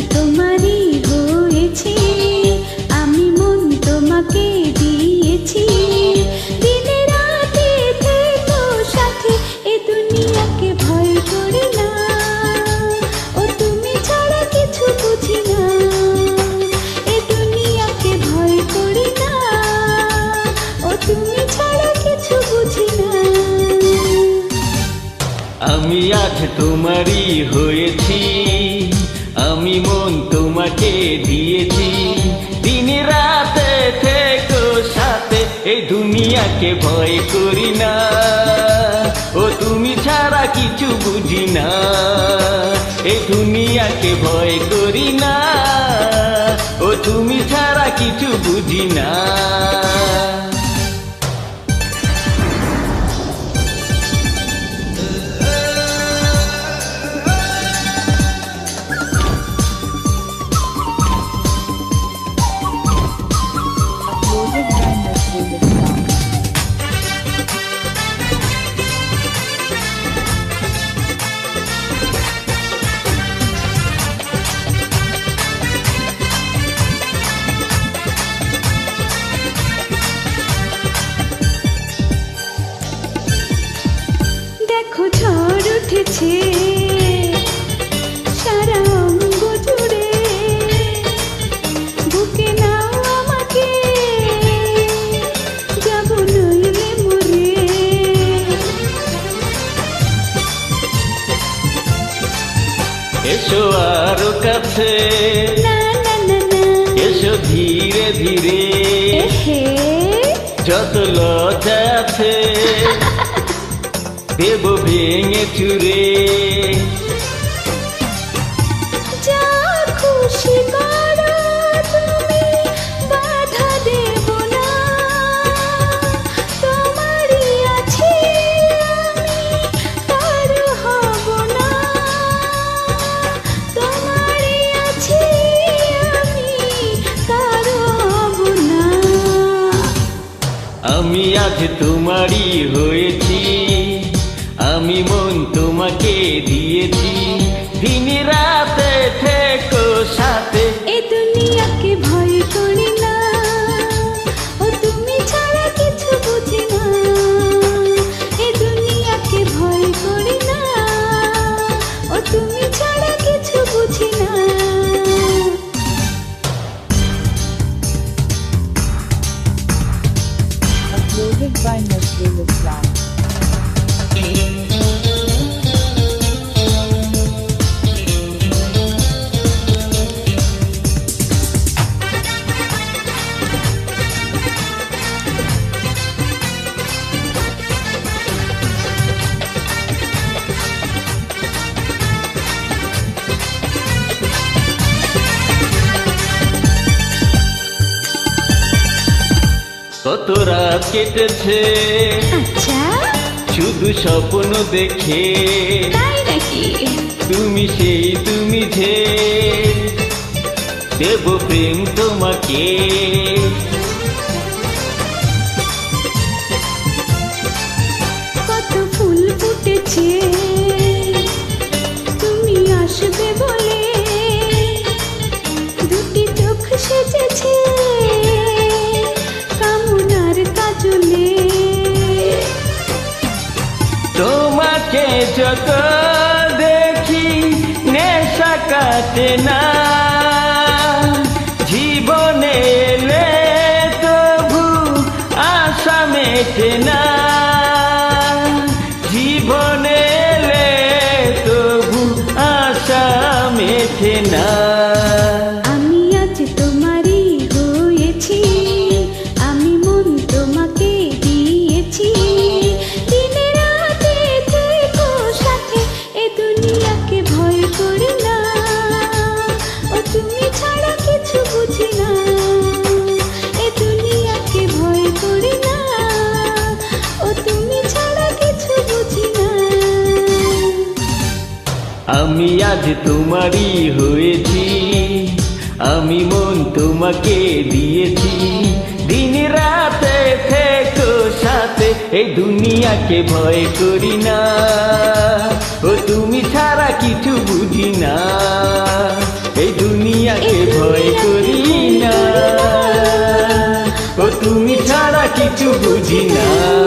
তোমারই হয়েছি। আমি মন তোমাকে দিয়েছি। দিনে রাতে থেকো সাথে, এ দুনিয়াকে ভয় করি না। ও ছাড়া কিছু বুঝি না। এ দুনিয়াকে ভয় করি না। ও ছাড়া কিছু বুঝি না। আমি আজ তোমারই হয়েছি। আমি মন তোমাকে দিয়েছি। দিনে রাতে থেকো সাথে, এই দুনিয়াকে ভয় করি না। ও তুমি ছাড়া কিছু বুঝি না। এই দুনিয়াকে ভয় করি না। ও তুমি ছাড়া কিছু বুঝি না। দেখো ঝড় উঠেছে আরও কাছে এসো ধীরে ধীরে। যত লজ্জা আছে দেব ভেঙে চুরে। যা খুশি আমি আজ তোমারই হয়েছি। আমি মন তোমাকে দিয়েছি। কত রাত কেটেছে। আচ্ছা। শুধু স্বপ্ন দেখে। তাই নাকি? তুমি সেই তুমি যে। দেব প্রেম তোমাকে। কত ফুল ফুটেছে। তুমি আসবে বলে যত দেখি নেশা কাটে না জীবনে তবু আশা মেটে না আমি আজ তোমারই হয়েছি। আমি মন তোমাকে দিয়েছি। দিন রাতে থেকো সাথে এই দুনিয়াকে ভয় করি না। ও তুমি ছাড়া কিছু বুঝি না। এই দুনিয়াকে ভয় করি না। ও তুমি ছাড়া কিছু বুঝি না।